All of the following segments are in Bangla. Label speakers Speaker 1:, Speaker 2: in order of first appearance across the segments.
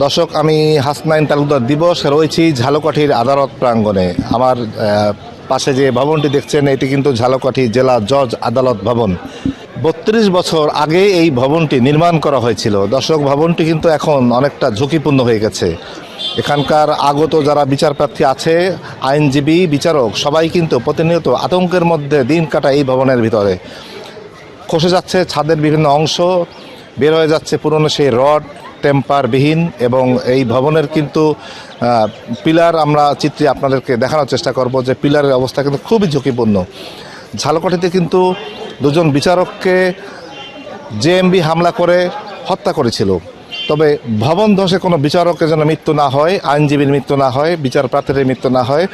Speaker 1: দর্শক, আমি হাসনাইন তালুকদার দিবস রয়েছি ঝালকাঠির আদালত প্রাঙ্গণে। আমার পাশে যে ভবনটি দেখছেন, এটি কিন্তু ঝালকাঠি জেলা জজ আদালত ভবন। বত্রিশ বছর আগে এই ভবনটি নির্মাণ করা হয়েছিল। দর্শক, ভবনটি কিন্তু এখন অনেকটা ঝুঁকিপূর্ণ হয়ে গেছে। এখানকার আগত যারা বিচারপ্রার্থী আছে, আইনজীবী, বিচারক, সবাই কিন্তু প্রতিনিয়ত আতঙ্কের মধ্যে দিন কাটায় এই ভবনের ভিতরে। খসে যাচ্ছে ছাদের বিভিন্ন অংশ, বের হয়ে যাচ্ছে পুরনো সেই রড টেম্পারবিহীন এবং এই ভবনের কিন্তু পিলার আমরা চিত্রে আপনাদেরকে দেখানোর চেষ্টা করব যে পিলারের অবস্থা কিন্তু খুবই ঝুঁকিপূর্ণ। ঝালকাঠিতে কিন্তু দুজন বিচারককে জেএমবি হামলা করে হত্যা করেছিল। তবে ভবন ধসে কোনো বিচারকের যেন মৃত্যু না হয়, আইনজীবীর মৃত্যু না হয়, বিচার প্রার্থীর মৃত্যু না হয়।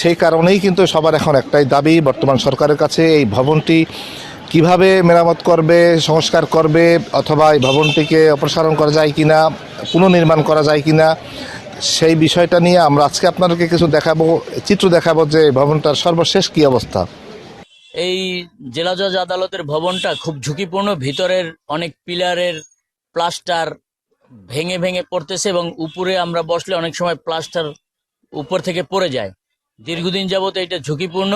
Speaker 1: সেই কারণেই কিন্তু সবার এখন একটাই দাবি, বর্তমান সরকারের কাছে এই ভবনটি কীভাবে মেরামত করবে, সংস্কার করবে, অথবা এই ভবনটিকে অপসারণ করা যায় কি না পুনর্নির্মাণ করা যায় কি না সেই বিষয়টা নিয়ে আমরা আজকে আপনাদেরকে কিছু দেখাবো, চিত্র দেখাবো যে ভবনটার সর্বশেষ কি অবস্থা।
Speaker 2: এই জেলা জজ আদালতের ভবনটা খুব ঝুঁকিপূর্ণ, ভিতরের অনেক পিলারের প্লাস্টার ভেঙে ভেঙে পড়তেছে এবং উপরে আমরা বসলে অনেক সময় প্লাস্টার উপর থেকে পড়ে যায়। দীর্ঘদিন যাবত এটা ঝুঁকিপূর্ণ।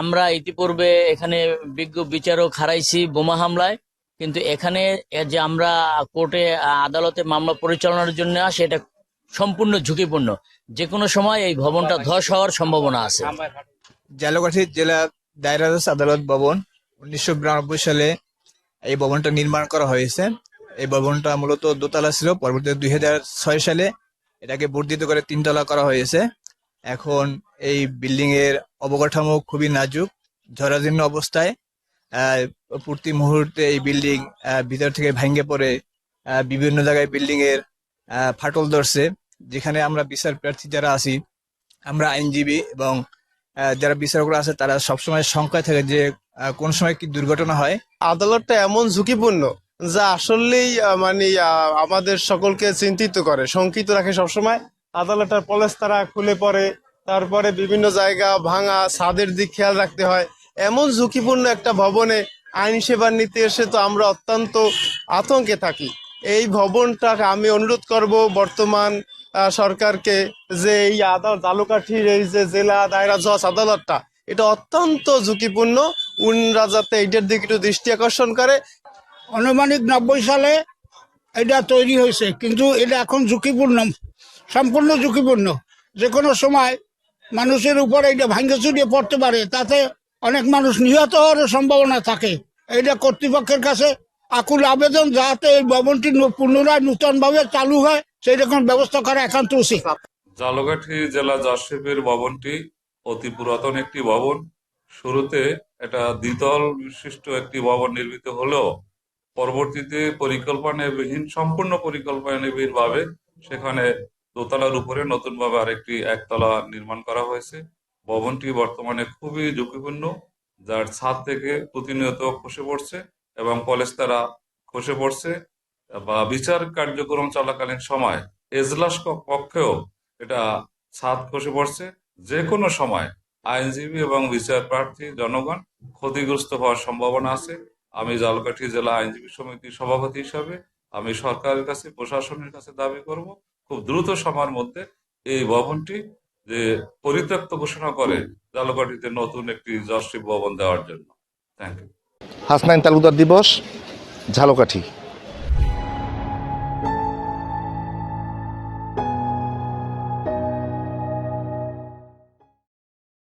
Speaker 2: আমরা ইতিপূর্বে এখানে বিজ্ঞ বিচারক হারাইছি বোমা হামলায়, কিন্তু এখানে যে আমরা কোর্টে আদালতে মামলা পরিচালনার জন্য আসি, এটা সম্পূর্ণ ঝুঁকিপূর্ণ। যে কোনো সময় এই ভবনটা ধস হওয়ার সম্ভাবনা আছে।
Speaker 3: জালকাঠি জেলা দায়রা আদালত ভবন উনিশশো বিরানব্বই সালে এই ভবনটা নির্মাণ করা হয়েছে। এই ভবনটা মূলত দোতলা ছিল, পরবর্তীতে দুই ছয় সালে এটাকে বর্ধিত করে তিনতলা করা হয়েছে। এখন এই বিল্ডিং এর অবকাঠামো খুবই নাজুক ঝরাজীর্ণ অবস্থায় প্রতি মুহূর্তে এই বিল্ডিং ভিতর থেকে ভেঙে পড়ে বিভিন্ন জায়গায় বিল্ডিং এর ফাটল ধরছে, যেখানে আমরা বিচার প্রার্থী যারা আছি, আমরা আইনজীবী এবং যারা বিচারকরা আছে, তারা সবসময় শঙ্কায় থাকে যে কোন সময় কি দুর্ঘটনা হয়।
Speaker 4: আদালতটা এমন ঝুঁকিপূর্ণ যা আসলেই মানে আমাদের সকলকে চিন্তিত করে, শঙ্কিত রাখে সবসময়। আদালতের পলেস্তারা খুলে পড়ে তারপরে বিভিন্ন জায়গা ভাঙা, ছাদের দিক খেয়াল রাখতে হয়। এমন ঝুঁকিপূর্ণ একটা ভবনে আইন সেবা নিতে এসে তো আমরা অত্যন্ত আতঙ্কে থাকি। এই ভবনটাকে আমি অনুরোধ করব বর্তমান সরকারকে যে এই আদালত, তালুকাঠির এই যে জেলা দায়রা জজ আদালতটা, এটা অত্যন্ত ঝুঁকিপূর্ণ। উনরা যাতে এইটার দিকে একটু দৃষ্টি আকর্ষণ করে।
Speaker 5: আনুমানিক নব্বই সালে এটা তৈরি হয়েছে, কিন্তু এটা এখন ঝুঁকিপূর্ণ, সম্পূর্ণ ঝুঁকিপূর্ণ। যে কোনো সময় মানুষের উপর এটা ভাঙ্গে চুরিয়ে পড়তে পারে, তাতে অনেক মানুষ নিহত হওয়ার সম্ভাবনা থাকে। এটা কর্তৃপক্ষের কাছে আকুল আবেদন যাতে এই ভবনটি পুনরায় নূতনভাবে চালু হয়, সেই রকম ব্যবস্থা করা একান্ত উচিত।
Speaker 6: জালকাঠি জেলা জজশিপের ভবনটি অতি পুরাতন একটি ভবন। শুরুতে এটা দ্বিতল বিশিষ্ট একটি ভবন নির্মিত হলেও পরবর্তীতে পরিকল্পনাবিহীন, সম্পূর্ণ পরিকল্পনাবিহীন ভাবে সেখানে দোতলার উপরে নতুন ভাবে আরেকটি একতলা নির্মাণ করা হয়েছে। ভবনটি বর্তমানে খুবই ঝুঁকিপূর্ণ, যার ছাদ থেকে প্রতিনিয়ত খসে পড়ছে এবং কলেজ তারা খসে পড়ছে বা বিচার কার্যক্রম চলাকালীন সময় এজলাস কক্ষেও এটা ছাদ খসে পড়ছে। যে কোনো সময় আইনজীবী এবং বিচার প্রার্থী, জনগণ ক্ষতিগ্রস্ত হওয়ার সম্ভাবনা আছে। আমি জালকাঠি জেলা আইনজীবী সমিতির সভাপতি হিসাবে আমি সরকারের কাছে, প্রশাসনের কাছে দাবি করব খুব দ্রুত সময়ের মধ্যে এই ভবনটি, যে পরিত্যক্ত ঘোষণা করে জালুকাটিতে নতুন একটি জশ্রী ভবন দেওয়ার জন্য। থ্যাংক ইউ
Speaker 1: হাসনাইন তালুকদার দিবস, ঝালকাঠি।